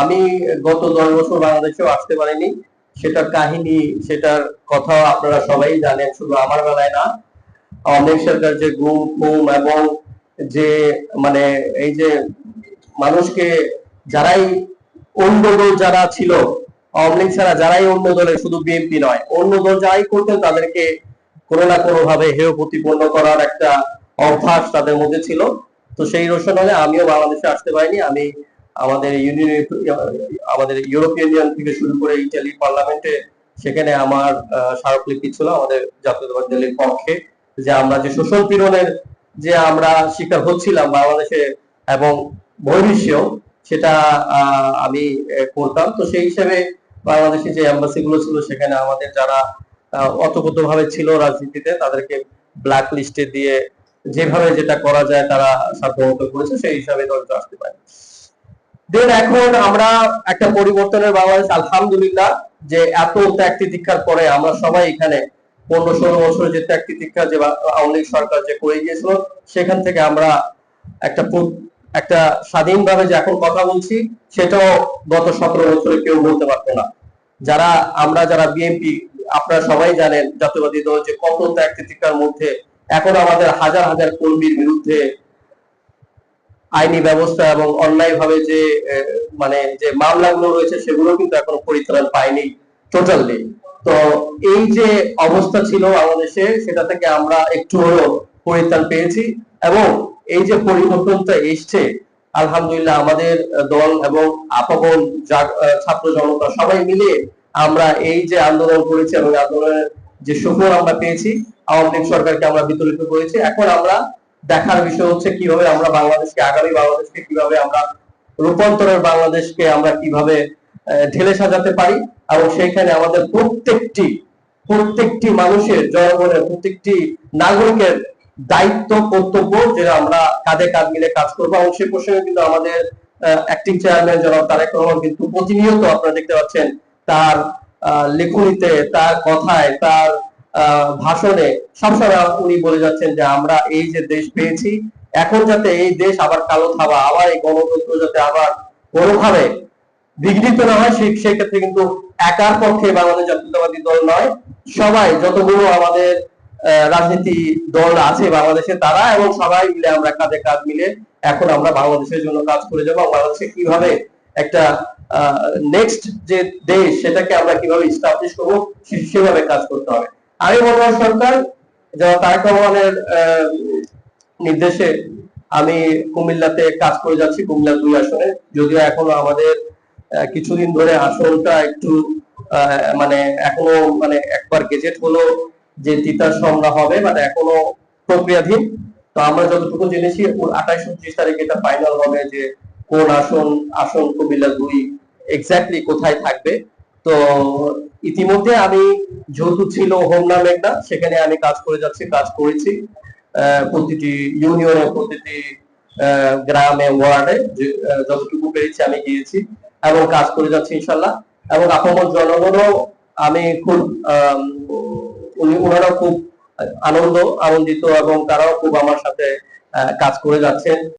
আমি গত দশ বছর বাংলাদেশেও আসতে পারিনি। সেটার কাহিনী, সেটার কথা আপনারা সবাই জানেন, শুধু আমার বেলায় না। অনেক সরকার যে গুম খুম এবং যে মানে এই যে মানুষকে যারাই অন্য দল যারা ছিল, আওয়ামী লীগ ছাড়া যারাই অন্য দলে শুধু বিএনপি নয়, অন্য দল যারাই করতেন, তাদেরকে কোনো না কোনো ভাবে হেয় প্রতিপন্ন করার একটা অভ্যাস তাদের মধ্যে ছিল। তো সেই রোশনালে আমিও বাংলাদেশে আসতে পারিনি। আমি আমাদের ইউনিয়ন, আমাদের ইউরোপিয়ান ইউনিয়ন থেকে শুরু করে ইটালি পার্লামেন্টে, সেখানে আমার স্মারকলিপি ছিল আমাদের জাতীয়তাবাদী দলের পক্ষে, যে আমরা যে শোষণ পীড়নের যে আমরা শিকার হচ্ছিলাম বাংলাদেশে এবং বহির্বিশ্বেও, সেটা আমি করতাম। তো সেই হিসেবে বাংলাদেশে যে এম্বাসি গুলো ছিল, সেখানে আমাদের যারা অতপ্রত ভাবে ছিল রাজনীতিতে, তাদেরকে ব্ল্যাক লিস্টে দিয়ে যেভাবে যেটা করা যায় তারা সাধ্যমতো করেছে, সেই হিসাবে দলটা আসতে পারে। দেন এখন আমরা একটা পরিবর্তনের বাংলাদেশ আলহামদুলিল্লাহ যে এত ত্যাগ তিতিক্ষার পরে আমরা সবাই এখানে পনেরো ষোলো বছরের যে ত্যাগ তিতিক্ষা যে আওয়ামী লীগ সরকার যে করে গিয়েছিল, সেখান থেকে আমরা একটা একটা স্বাধীনভাবে যে এখন কথা বলছি, সেটাও গত সতেরো বছরে কেউ বলতে পারতো না। যারা, আমরা যারা বিএনপি আপনারা সবাই জানেন জাতীয়বাদী দল যে কত ত্যাগ তিতিক্ষার মধ্যে এখন আমাদের হাজার হাজার কর্মীর বিরুদ্ধে আইনি ব্যবস্থা এবং অন্যায় ভাবে যে মানে যে মামলাগুলো রয়েছে সেগুলো কিন্তু এখনও পরিত্রাণ পায়নি টোটালি। তো এই যে অবস্থা ছিল বাংলাদেশে, সেটা থেকে আমরা একটু হলেও পরিত্রাণ পেয়েছি এবং এই যে পরিবর্তনটা এসছে, আলহামদুলিল্লাহ আমাদের দল এবং আপাবন ছাত্র জনতা সবাই মিলে আমরা এই যে আন্দোলন করেছি এবং আন্দোলনের যে সুফল আমরা পেয়েছি, আওয়ামী লীগ সরকারকে আমরা বিতরিত করেছি। এখন আমরা দেখার বিষয় হচ্ছে কীভাবে আমরা বাংলাদেশকে, আগামী বাংলাদেশকে কীভাবে আমরা রূপান্তরের বাংলাদেশকে আমরা কীভাবে ঢেলে সাজাতে পারি এবং সেইখানে আমাদের প্রত্যেকটি প্রত্যেকটি মানুষের জনগণের, প্রত্যেকটি নাগরিকের দায়িত্ব, কর্তব্য যে আমরা কাঁধে কাঁধ মিলে কাজ করব এবং সে প্রসঙ্গে কিন্তু আমাদের অ্যাক্টিং চেয়ারম্যান জনাব তারেক রহমান কিন্তু প্রতিনিয়ত আপনারা দেখতে পাচ্ছেন তার লেখনীতে, তার কথায়, তার ভাষণে সবসময় উনি বলে যাচ্ছেন যে, আমরা এই যে দেশ পেয়েছি, এখন যাতে এই দেশ আবার কালো থাবা, আবার এই গণতন্ত্র যাতে আবার কোনোভাবে বিঘ্নিত না হয়, সেই সেই ক্ষেত্রে কিন্তু একার পক্ষে বাংলাদেশ জাতীয়তাবাদী দল নয়। সবাই, যতগুলো আমাদের রাজনীতি দল আছে বাংলাদেশে, তারা এবং সবাই মিলে আমরা কাঁধে কাজ মিলে এখন আমরা বাংলাদেশের জন্য কাজ করে যাব। বাংলাদেশে কীভাবে একটা নেক্সট যে দেশ, সেটাকে আমরা কীভাবে স্টাবলিশ করব সেভাবে কাজ করতে হবে। আমি বর্তমান সরকার, যারা তারেক রহমানের নির্দেশে আমি কুমিল্লাতে কাজ করে যাচ্ছি, কুমিল্লা দুই আসনে। যদিও এখনও আমাদের কিছুদিন ধরে আসনটা একটু মানে এখনও মানে একবার গেজেট হলো যে তিতাস সংগ্রহ হবে মানে এখনও প্রক্রিয়াধীন। তো আমরা যতটুকু জেনেছি আঠাইশ উনত্রিশ তারিখে এটা ফাইনাল হবে যে কোন আসন আসন কুমিল্লা দুই এক্স্যাক্টলি কোথায় থাকবে। তো ইতিমধ্যে আমি যেহেতু ছিল হোমনা মেঘনা সেখানে আমি কাজ করে যাচ্ছি, কাজ করেছি প্রতিটি ইউনিয়নে প্রতিটি গ্রামে ওয়ার্ডে যতটুকু পেরেছি আমি গিয়েছি এবং কাজ করে যাচ্ছি ইনশাল্লাহ। এবং আপনার জনগণও আমি খুব ওনারাও খুব আনন্দ, আনন্দিত এবং তারাও খুব আমার সাথে কাজ করে যাচ্ছেন।